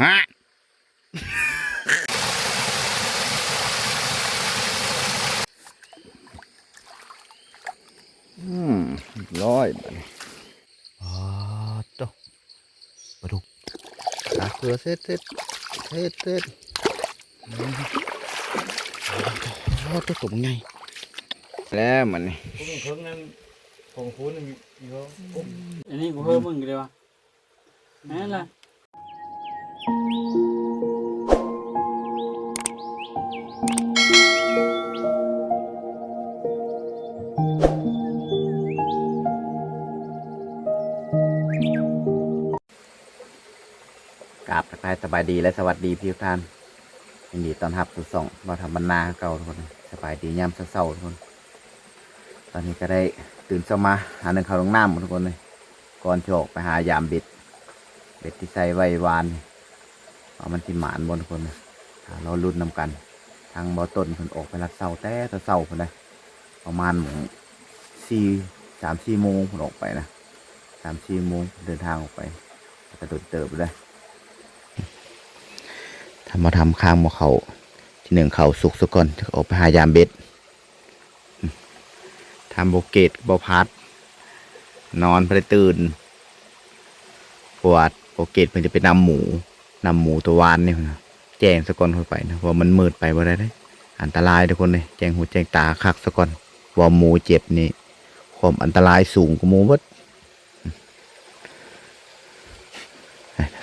ฮะอืมร้อยบัดนี้อ๋อโตปลาดุกตาเกลือเสร็จเสร็จเสร็จเสร็จอืมโอ้ตัวตุ่มไงแล้วมันนี่ผมเพิ่งนั้นของคุณมีเยอะอันนี้กูเพิ่มมึงเลยวะนั่นแหละายสบายดีและสวัสดีพี่ทุกท่านยินดีต้อนรับสู่สองมาทำบรรณาเก่าทุกคนสบายดียามเศร้าทุกคน ตอนนี้ก็ได้ตื่นเช้ามาหาหนึ่งเขาวลงน้ำทุกคนเลยก่อนโชกไปหายามเบ็ดเบ็ดที่ใส่ไว้วานเอามันที่หมานบนทุกคนเลยเราลุ้นนำกัน ทางบ่อต้นคนออกไปรัดเสาแต่แตะเสาคนเลยประมาณสี่สามสี่โมงคนออกไปนะสามสี่โมงเดินทางออกไปกระโดดเติบเลย ทำมาทำข้างมาเขาที่หนึ่งเขาสุกสุกก่อนจะออกไปหายามเบ็ดทำโบเกตบพัด นอนไปตื่นปวดโบเกตมันจะไปนำหมูนำหมูตัววานนี่นะแจ้งสก่อนเข้าไปนะเพราะมันมืดไปบ่ได้เลยอันตรายทุกคนเลยแจ้งหูแจ้งตาคักสก่อนว่าหมูเจ็บนี่ความอันตรายสูงกว่าหมูวัด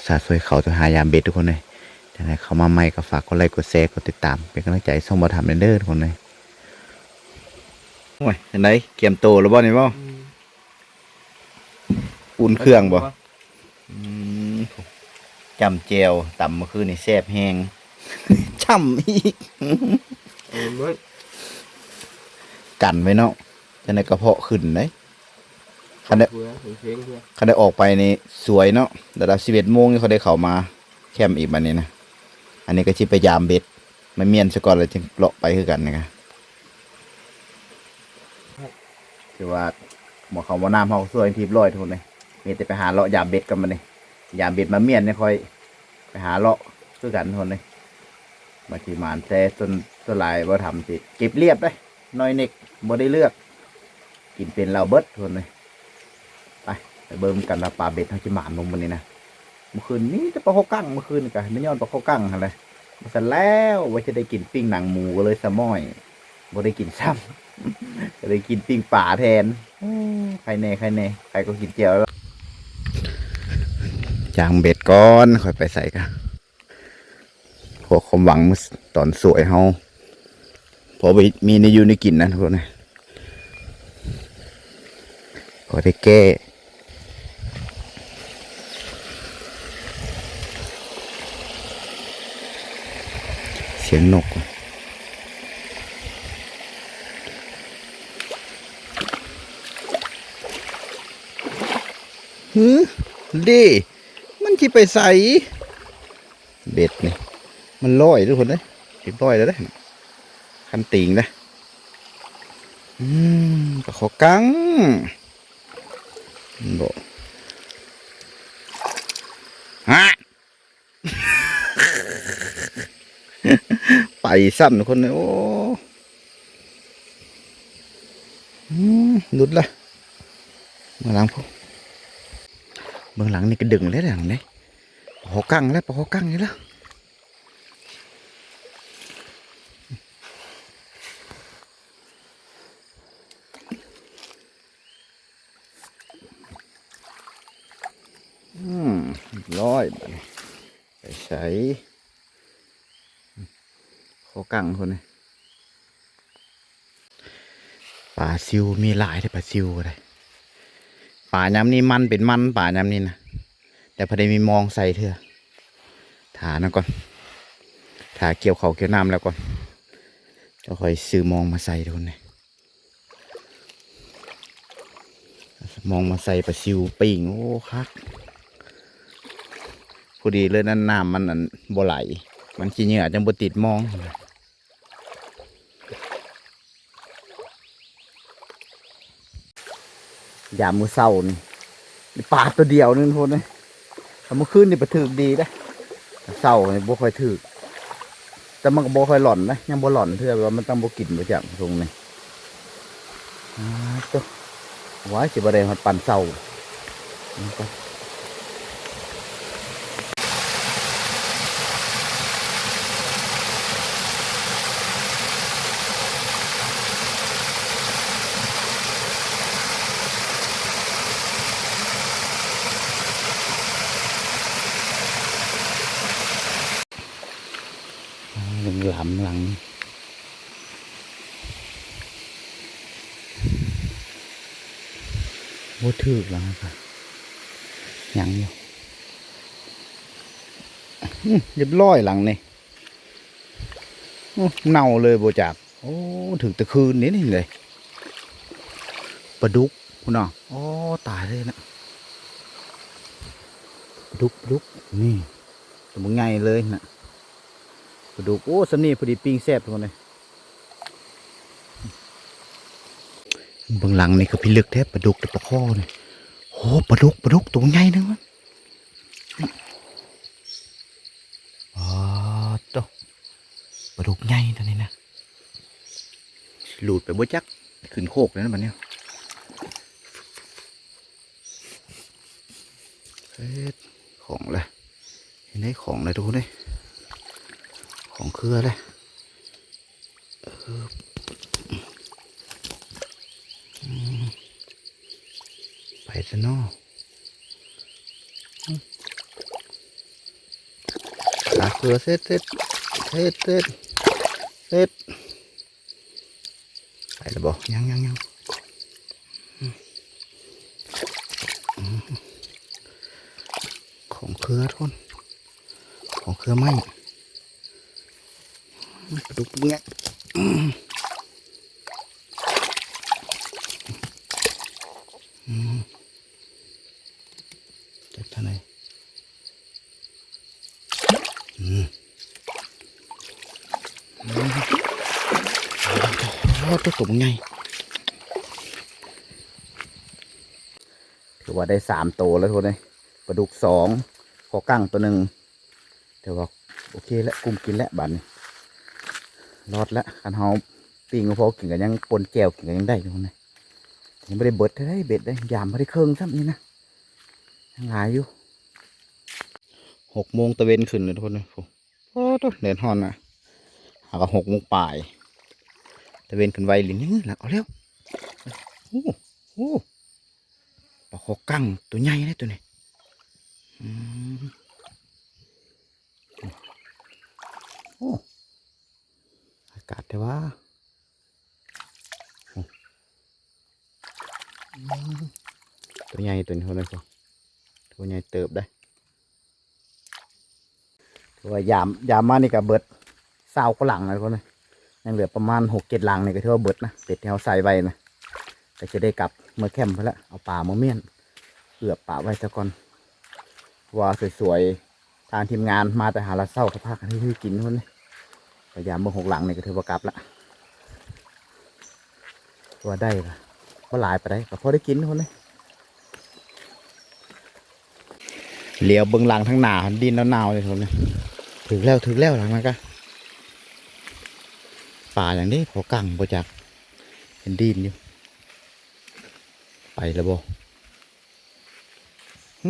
สาสวยเขาจะหายามเบ็ดทุกคนเลย ถ้าไหนเขามาใหม่ก็ฝากกดไลค์กดแชร์กดติดตาม เป็นกำลังใจส่งมาทำเด้อทุกคนเลยโอ้ยเห็นไหนเกียมโตแล้วบ่นี่บ่อุ่นเครื่องบ่อืมจำเจวต่ำเมื่อคืนนี่แซ่บแห้งช่ำอีกเออเบิดกันไว้เนาะจะในกระเพาะขึ้นไหนคันได้เพื่อเพลงเพื่อคันได้ออกไปนี่สวยเนาะระดับสิบเอ็ดโมงนี่เขาได้เข้ามา แคมป์อีกบันนี้นะ อันนี้ก็ชิไปยามเบ็ดไม่เมียนซะก่อนเลยจึงเลาะไปคือกันนะครับคือว่าหมอเขาว่าน้ำเขาสวยทีบร้อยทุนเลยมีแต่ไปหาเลาะยามเบ็ดกันมาเนี่ยยามเบ็ดมาเมียนเนี่ยคอย ไปหาเลาะคือกันทุนเลยมาทีมานแต่จนสลายว่าทำสิเก็บเรียบเลยน้อยเน็กบ่ได้เลือก กินเป็นเราเบิดทุนเลยไปไปเบิ่มกันว่าปลาเบ็ดเขาจะหมานลงมันนี่นะ เมื่อคืนนี้จะปลาข้าวกั้งเมื่อคืนกันไม่ย้อนปลาข้าวกั้งอะไรมาเสร็จแล้วว่าจะได้กินปิ้งหนังหมูก็เลยสมอยบ่ได้กินซ้ำก็เลยกินปิ้งป่าแทนใครแน่ใครแน่ใครก็กินเจียวแล้วจางเบ็ดก้อนค่อยไปใส่กันพวกความหวังมื้อตอนสวยเฮาพอไปมีในยูในกินนะทุกคนนะพอได้แก้ สียงนกว่ะหือดีมันที่ไปใส่เบ็ดนี่ มันลอยทุกคนเลยเรียบร้อยแล้วนะคันติงนะอืมก็ขอกังบอกฮะ ไป ซ้ำคนนี้โอ้หลุดละเบื้องหลังพวกเบื้องหลังนี่ก็ดึงเลยหลังนี่ปะเขากั้งแล้วปะเขากั้งนี่แล้วอืมร้อยบัดนี้ไปใช้ เขา กังคนนี้ปลาซิวมีหลายแต่ปลาซิวอะไรป่าย้ำนี้มันเป็นมันป่าย้ำนี้นะแต่พอด้มีมองใส่เถอะถานะก่อนถาเกี่ยวเขาเกี่ยวน้ำแล้วก่อนจะคอยซื้อมองมาใส่ทุกคนเลยมองมาใส่ปลาซิวปิ่งโอ้คักพอดีเลยนั่นน้ำมันอันบ่ไหลมันขี้เหงื่อจังบ่ติดมอง ยามมือเศร้านี่ปลาตัวเดียวนึงทุกคนเลยถ้าเมื่อคืนนี่ปถึกดีนะเศร้าเนี่บ่ค่อยถือแต่มันก็บ่ค่อยหล่อนนะยังบ่หล่อนเท่าว่ามันต้องบ่กินบ่จักตรงนี้ตัวว้ายสิบ่ได้หัดปั่นเศร้านี่ก็ หนึ่งหลำหลัง โอ้ถือแล้วครับยังอยู่เรียบร้อยหลังนี่เน่าเลยโบจาก โอ้ถึงตะคืนนี้นี่เลยปลาดุกคุณน่ะโอ้ตายเลยนะปลาดุกปลาดุกนี่ตัวมันไงเลยนะปลาดุกโอ้สนีพอดีปิ้งแซ่บทุกคนเลย เบื้องหลังนี่ก็พิลึกแทบปลาดุกแต่ปลาข้อเนี่ยโอ้ปลาดุกปลาดุกตัวใหญ่นึงวะอ๋อตัวปลาดุกใหญ่ตัวนี้นะหลุดไปบ่จักขึ้นโคกแล้วนะมันเนี่ยเฮ็ดของเลยเห็นได้ของเลยทุกคนเลยของเครือเลยเอออื ไปซะเนอขาเครือเสร็จเสร็จเสร็จเสร็จเสร็จไปแล้วบอกยังยังยังของเครือทุกคนของเครือไหมปลุกเงี้ยอืมอืมจับท่าไหนอืมอืม โอ้ตัวตุ่มไงถือว่าได้สามตัวแล้วทุกคนเลยปลาดุกสองขอกั้งตัวหนึ่งถือว่าโอเคแล้วกุ้มกินแล้วบันี้รอดแล้วคันเฮาปิ้งก็พอกินกันยังปนแก้วกินกันยังได้อยู่นะยังไม่ได้เบิดได้เบ็ดได้ยามไม่ได้เครื่องซ้ำนี่นะยังหลายอยู่หกโมงตะเวนขึ้นเลยทุกคนนะโอ้ตัวเดินฮอนนะหากหกโมงปลาย ตะเวนขึ้นไวลินนี่หลักเอาเร็วโอ้โหปลาคอกั้งตัวใหญ่เลยตัวนี้โอ้อากาศแต่ว่าตัวใหญ่ตัวนี้คนเลยพอตัวใหญ่เติบได้ถือว่ายามยามมานี่ก็เบิดเศร้าก็หลังเลยคนเลย ยังเหลือประมาณหกเจ็ดหลังนี่ก็ถือว่าเบิดนะเป็ดที่เราใส่ไว้นะก็จะได้กลับเมื่อแคมป์ไปแล้วเอาป่ามาเมี่ยนเกือบป่าไว้ซะก่อนว่าสวยๆทางทีมงานมาแต่หาละเศร้าเขาพากันให้กินคนเลยพยายามเบิ่งหกหลังนี่ก็ถือว่ากลับละตัวได้ละว่าหลายไปได้ก็พอได้กินคนเลยเหลียวเบิ่งหลังทั้งหนาดินแล้วหนาวเลยคนเลยถึงแล้วถึงแล้วหลังนั้นก็ ป่าอย่างนี้พอกังบ่จักเห็นดินอยู่ ไปแล้วบ่หึ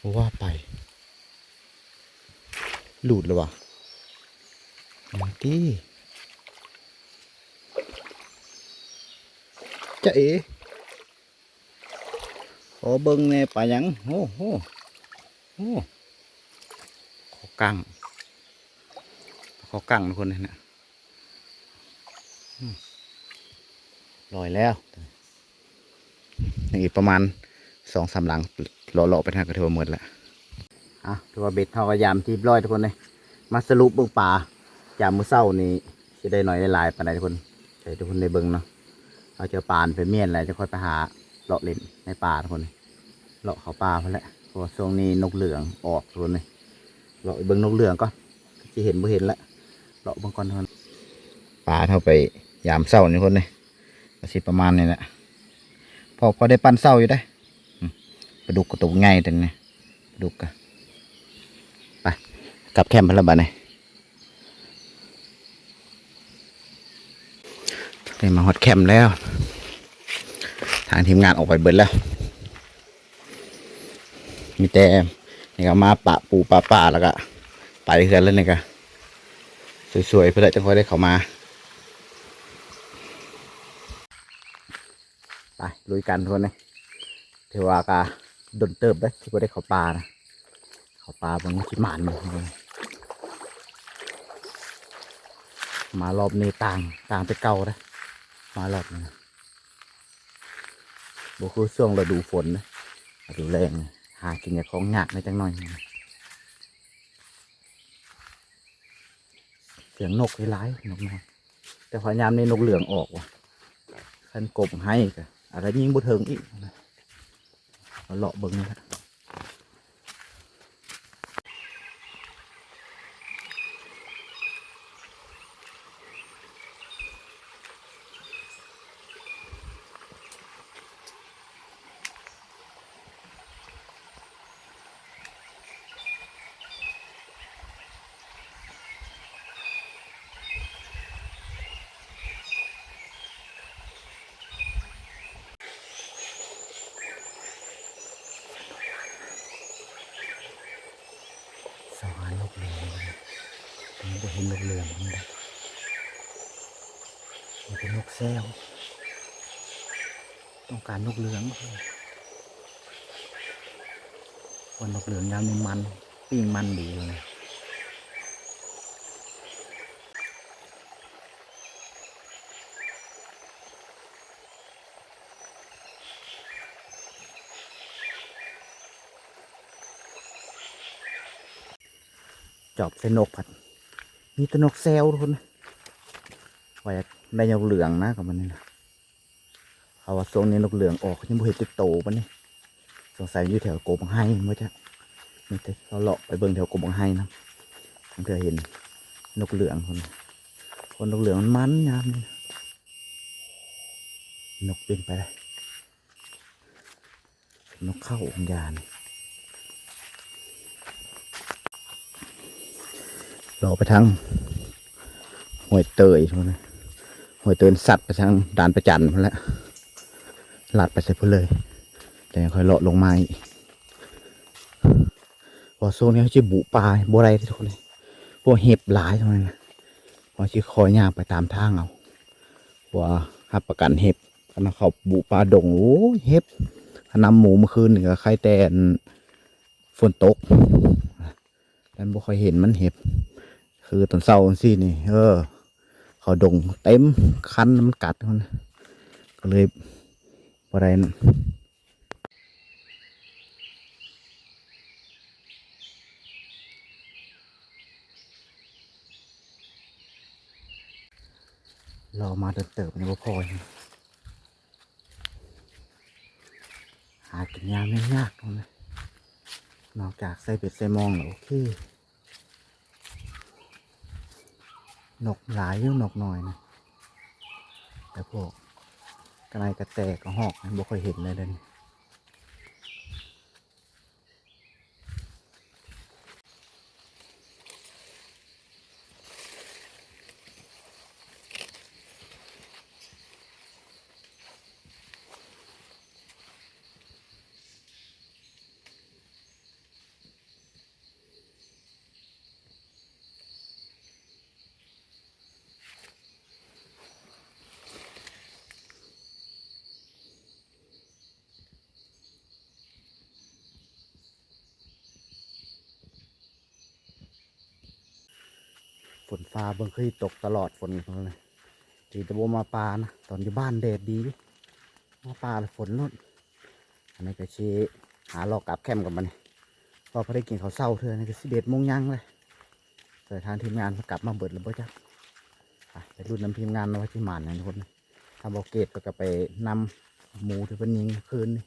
บ่ว่าไป หลุดแล้ววะมาดิจะเอ๋ขอเบิ้งแน่ป่าหยังโอ้โหโอ้ขอกังขอกังทุกคนเลยนะอืม ลอยแล้วอีกประมาณสองสามหลังรอๆไปทางกระเทียมหมดแล้วอะถือว่าเบ็ดเท่ากับยามทีบร้อยทุกคนเลยมาสรุปเบื้องป่ายามมือเช้านี้จะได้หน่อยได้หลายปานใดทุกคนให้ทุกคนได้เบิ่งเนาะเอาเจอปานไปเมียนอะไรจะค่อยไปหาเลาะเล่นในป่าทุกคนเลาะเขาป่าเพนแหละพราะว่าช่วงนี้นกเหลืองออกทุกคนเลยเลาะเบิ่งนกเหลืองก็จะเห็นบ่เห็นละเลาะเบิ่งก่อนทุกคนป่าเท่าไป ยามเช้านี่คนเลยก็สิประมาณนี้แหละพอพอได้ปันเช้าอยู่ได้ปลาดุกกระตุกง่ายแต่นี่ปลาดุกกะไปกลับแคมป์พนละบัดนี่ได้มาฮอตแคมป์แล้ว ทางทีมงานออกไปเบิดแล้ว มีแต่นี่ก็มาปะปูปะป่าแล้วก็ไปเฮือนแล้วนี่ก็สวยๆเพื่อจะค่อยได้เข้ามา ไปลุยกันทุกคนเลยเทวากาดนเติบได้ที่บ่ได้เขาป่านะเขาป่าบางชิมานอยู่ทุกคนมารอบนี้ต่างต่างไปเก่านะมารอบนี้นะบ่คือช่วงฤดูฝนนะดูแรงนะหากินกับของยากในจังหน่อยนะเสียงนกหลายนกน้อยแต่พยายามในนกเหลืองออกว่ะขันกบให้กะ อะไรยิงบุเทิงอีกนะเอาเลาะเบิ้งนี่ละสวรรค์นกเหลืองเลยตรงนี้จะเห็นนกเหลืองนี่แหละมั นเป็นนกแซวต้องการนกเหลืองวันนกเหลืองยามนี้มันปิ้งมันดีเลยจอบใส่นกผัด มีตนกแซวทุกคนนะไว้ ได้นกเหลืองนะกับมันนี่นะเขาว่าทรงนี้นกเหลืองออกยังบ่เห็นติดโตปะนี่สงสัยอยู่แถวโกบังไห้มั้งจ้ะนี่แต่เราเลาะไปเบิ่งแถวโกบังไห้นะผมเคยเห็นนกเหลืองคนคนนกเหลืองมันมันยามนี่นกบินไปเลยนกเข้าองยานเราไปทางหวยเตยทุกคนนะ ห้วยเตยสัตว์ไปทางด่านประจันพนแล้วหลาดไปใส่พุ่นเลย แต่ยังค่อยเลาะลงมาอีกพอโซนนี้เขาจะบุปลาบัวไรทุกคนเลยพวกเห็บหลายทำไมนะพอชื่อคอยย่างไปตามทางเอาว่าหับประกันเห็บกันะเขาบุปลาดงโอ้เห็บนำหมูเมื่อคืนนี่ก็ใครแต่นฝนตกแต่บ่ค่อยเห็นมันเห็บ คือตอนเศร้าสินี่ เออ เขาดงเต็มคันมันกัดมันก็เลยอะไรนั่นรอมาเติบเติบนี่บ่พอหากินยาไม่ยากเลยนอกจากใส่เป็ดใส่มองแล้วโอเค นกหลายอยู่นกหน่อยนะแต่พวกกระไรกระแตกกระหอกนะบ่ค่อยเห็นเลยเดิน นฟ้าเบิ่งเคยตกตลอดฝนเลยจีตะโบมาปลานะตอนอยู่บ้านแดดดีมาปลาแล้วฝนนู่นอันนี้ก็ชีหาหลอกกลับแคมป์กับมันนี่พอพอได้กินข้าวเศร้าเธอนี่ก็สิเด็ดมงยังเลยเกิดทางทีมงานกลับมาเบิดแล้วบ่จ้ะไปรุ่นนำทีมงานมาไว้ที่หมานนะทุกคนทำบอกเกตไปก็ไปนำหมูที่เป็นยิงคืนนี่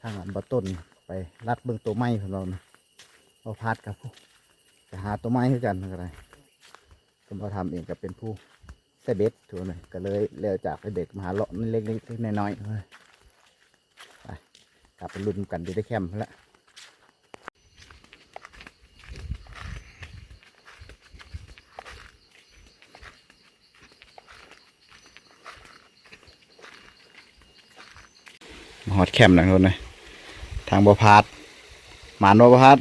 ทางอันบะต้นไปรัดเบื้องตัวไม้ของเรานะเราพัดกับพวก ก็หาตัวไม้ให้กันอะไรผมพอทำเองกับเป็นผู้ใส่เบ็ดถูกเลยก็เลยเลี้ยวจากเด็กมาหาเลาะเล็กๆน้อยๆไปกลับไปลุ้นกันดูได้แคมป์แล้วหอดแคมป์นะคนนะทางบัวพาดหมานบัวพาด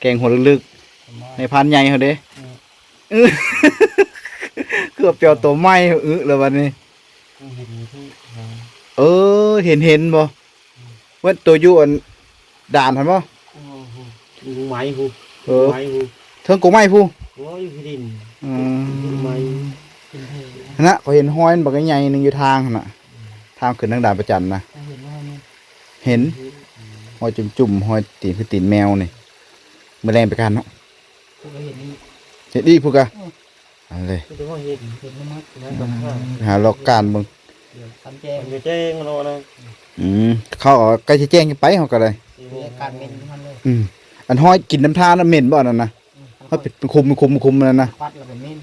แกงหัวลึก ในพานใหญ่เขาเด้อื้อเกือบเปียวตัวไหม้อื้อแล้ววันนี้เห็นที่เออ เห็นเห็นบ่ว่าตัวอยู่อันด่านทันบ่โอ้โหดูไม้หูเออไม้หูเทิงกูไหม้ผู้โอ้ยอยู่ที่ดินอืดูมไม้เป็นเท่นั่นนะเขาเห็นห้อยมันบักใหญ่ๆหนึงอยู่ทางหั่นน่ะ ทางขึ้นทางด่านประจันนะเห็นว่านี่เห็นห้อยจุ่มๆห้อยตีนคือตีนแมวนี่มื้อแรงไปกันเนาะ กูก็เห็นนี่เห็นดีพูกะเอันเลยกูจะว่าเห็นเห็นมันมัดนะกับข้าวไปหาลอกการเบิ่งเดี๋ยวทำแจ้งเดี๋ยวแจ้งรอนะอืมเขาก็ใกล้สิแจ้งกันไปเขาก็เลยมีอาการเป็นมันเลยอืมอันห้อยกินน้ำทานน่ะเหม็นบ่นั่นน่ะเฮาเป็นคุมคุมคุมนั่นน่ะปัดแล้วเป็นเม่น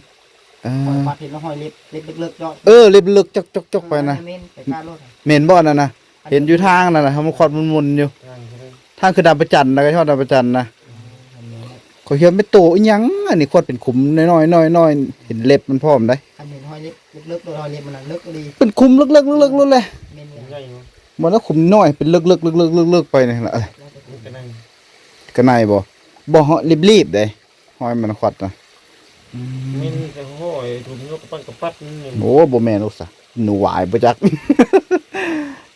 เอหอยอปัดเห็นแล้วหอยเล็บเล็บเลิกๆยอดเออเล็บลึกจกจกๆๆไปนะเม่นไปกล้ารถเหม็นบ่นั่นน่ะเห็นอยู่ทางนั่นน่ะเฮามันคอดมุนๆอยู่ทางคือดาวประจันทร์นะก็ชอบดาวประจันทร์นะ เขาเขียนไม่โตอีหยังอันนี้โคตรเป็นขุมน้อยๆน้อยๆเห็นเล็บมันพร้อมได้คันเห็นหอยเล็บเลิกๆโดยหอยเล็บมันเลิกก็ดีเป็นขุมลึกๆลึกๆลึกๆเลยเม่นเลยบ่แล้วขุมน้อยเป็นลึกๆลึกๆลึกๆไปนี่ล่ะก็นายบ่บ่เหาะรีบๆเด้ห้อยมันควัดนะมินแต่ห้อยถุงนกปั้นกับปัดนี่โอ้บ่แม่นลูกซะหนูหวายบ่จัก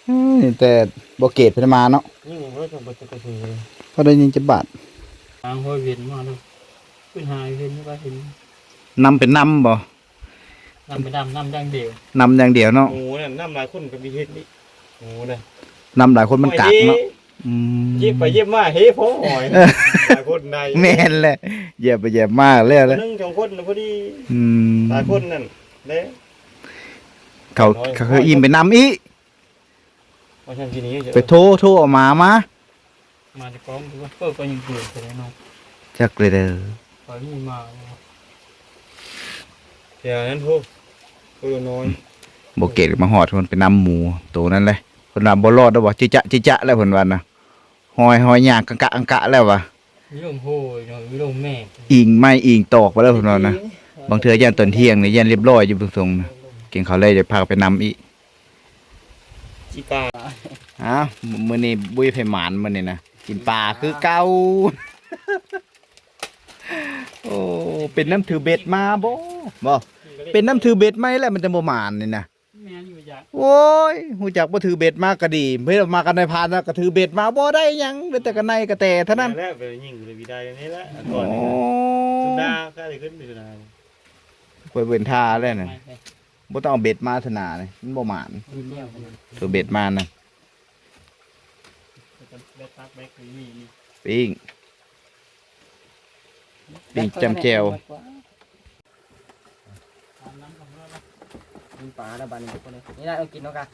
เอ้ยแต่บ่เกตเพิ่นมาเนาะยิ่งมันก็จะไปจะไปถึงเลยพอได้ยินจะบาด ทางหอยเวียนมาเลยขึ้นหายเวียนก็เห็นนำเป็นนำบ่นำไปดำนำดังเดียวนำอย่างเดียวเนาะหมูเนี่ยน้ำลายคนกับมีเฮ็ดนี่หมูเนี่ยนำหลายคนมันกากเนาะอืมเย็บไปเย็บมาเฮ้พอหอยหลายคนในแม่นแหละเหยียบไปเหยียบมาแล้วแหละนึ่งสองคนพอดีอืมหลายคนนั่นเด้เขาเขาเคยอิ่มไปนำอีมาทำทีนี้เฉยไปโทรโทรเออกมามา มาจะกองดูว่าเปิดก็ยังเกิดแต่น้องจักเลยเด้อตอนนี้มาเดี๋ยวนั้นพวกตัวน้อยบ่เกตมาหอดคนไปนำหมูตัวนั้นเลยเพิ่นว่าบ่รอดแล้วบ่จิจะจิจะแล้วเพิ่นว่านะหอยหอยยางกังกะอังกะแล้วว่ะวิลมโหยเนาะวิลมแม่อิงไม่อิงตอกไปแล้วเพิ่นว่านะบางเทื่อย่านตอนเที่ยงนี่ย่านเรียบร้อยอยู่เบิ่งทรงนะเก่งเขาเลยจะพาไปนำอีกจีกาอ้าวมื้อนี้บุ้ยไผหมานมื้อนี้นะ กินปลาคือเก่าโอ้เป็นน้ำถือเบ็ดมาบ่บ่เป็นน้ำถือเบ็ดไหมแหละมันจะบ่หมานนี่นะแม่อยู่อยากโอ้ยหูจักบ่ถือเบ็ดมากก็ดีเพิ่นมากันในพานนะก็ถือเบ็ดมาบ่ได้หยังเหลือแต่กันในกระแตเท่านั้นแล้วไปยิงเลยวิได้นี่แหละโอ้ก่อนนี้สุดาก็ได้ขึ้นไปสุดาไปเว้นท่าแล้วน่ะไม่ไม่บ่ต้องเอาเบ็ดมาธนานี่มันบ่หมานยืนเดียวถือเบ็ดมานะ แบกตักแบกนี่นี่ ปิ้ง ปิ้งจำแจวกินปลาแล้วบ้านนี้ทุกคนเลยนี่ได้เอากินเนาะกัน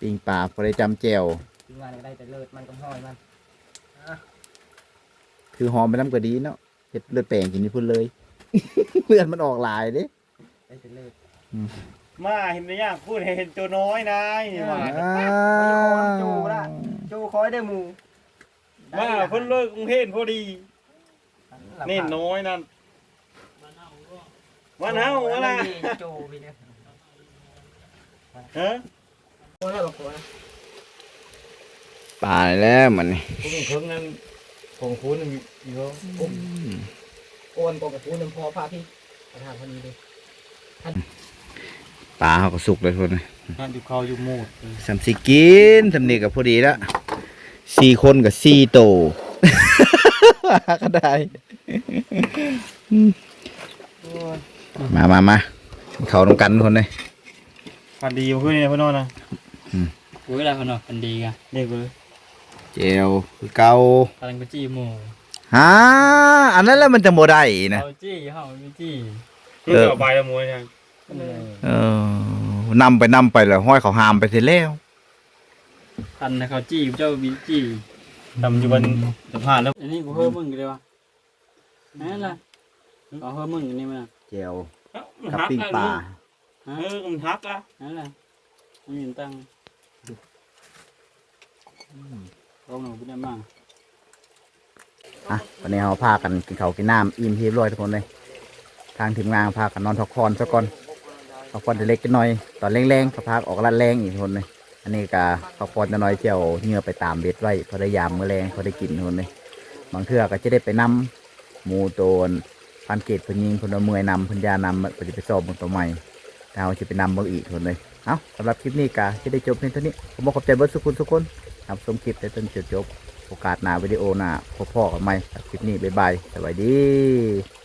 ปิ้งปลาพอได้จำแจวกินงานได้แต่เลิศมันก็ห้อยมันคือหอมไปน้ำก็ดีเนาะเฮ็ดเลือดแปลงกินนี่พุ่นเลย เลือดมันออกหลายเด้ ได้แต่เลิศมาเห็นไหมย่างพูดเห็นตัวน้อยนายมาอ้าจูละจูคอยได้หมูมาเพิ่นเลิกกรุงเทพพอดีนี่น้อยนั่นวันเฮาอะไรจูพี่เนี่ยฮะโอ้ยบอกว่าปลาแล้วมันนี่ผมเพิ่งนั้นของคุณมีเยอะโอนปกติน้ำพอพาพี่ประธานพอดีเลย ปลาเขาก็สุกเลยทุกคนงานอยู่เขาอยู่หมูดสามสิกินสำนีกับพอดีละสี่คนกับสี่โตก็ได้มามามาเขาตรงกันทุกคนเลยพันดีอยู่ขึ้นนี่นะพี่น้องนะกูเวลาคนเนาะมันดีกันเด็กเลยเจลคือเก่ากำลังไปจี้หมูฮะอันนั้นแหล้วมันจะโมได้นะเอาจี้เฮาไม่จี้เพื่อเอาใบละมวยนะ เออนำไปนำไปแล้วห้อยเขาหามไปเสร็จแล้วพันนะเขาจี้เจ้าบีจี้ทำอยู่บนสะพานแล้วอันนี้กูเพิ่มมึงเลยวะนั่นล่ะเอาเพิ่มมึงอันนี้มาเจลกับปิ้งปลาเออมันฮักอะนั่นล่ะไม่มีตังค์ลองหนูไปได้มาอะวันนี้เราพากันกินข้าวกินน้ำอิ่มที่เรียบร้อยทุกคนเลย ทางทีมงานพากันนอนทอกคอนซะก่อน พักผ่อนเล็กๆน้อย ตอนแรงๆก็พักออกลัดแรงอีกคนเลยอันนี้ก็พักผ่อนน้อยเจียวเหงื่อไปตามเบ็ดไว้พอได้ยามมื้อแรงพอได้กินคนเลยบางเทื่อก็จะได้ไปนำหมูโตนพันเกตพนยิงพนเมื่อยนำพนยานำเพนจะไปสอบตัวใหม่เราจะไปนำเบางอีกคนเลยเอาสำหรับคลิปนี้กะจะได้จบเพียงเท่านี้ผมบอขอบใจเบิร์ดสุขุนทุกคนทำชมคลิปแต่จนจบโอกาสหน้าวิดีโอหน้าพบพ่อกันใหม่ครับคลิปนี้บ๊ายบายสวัสดี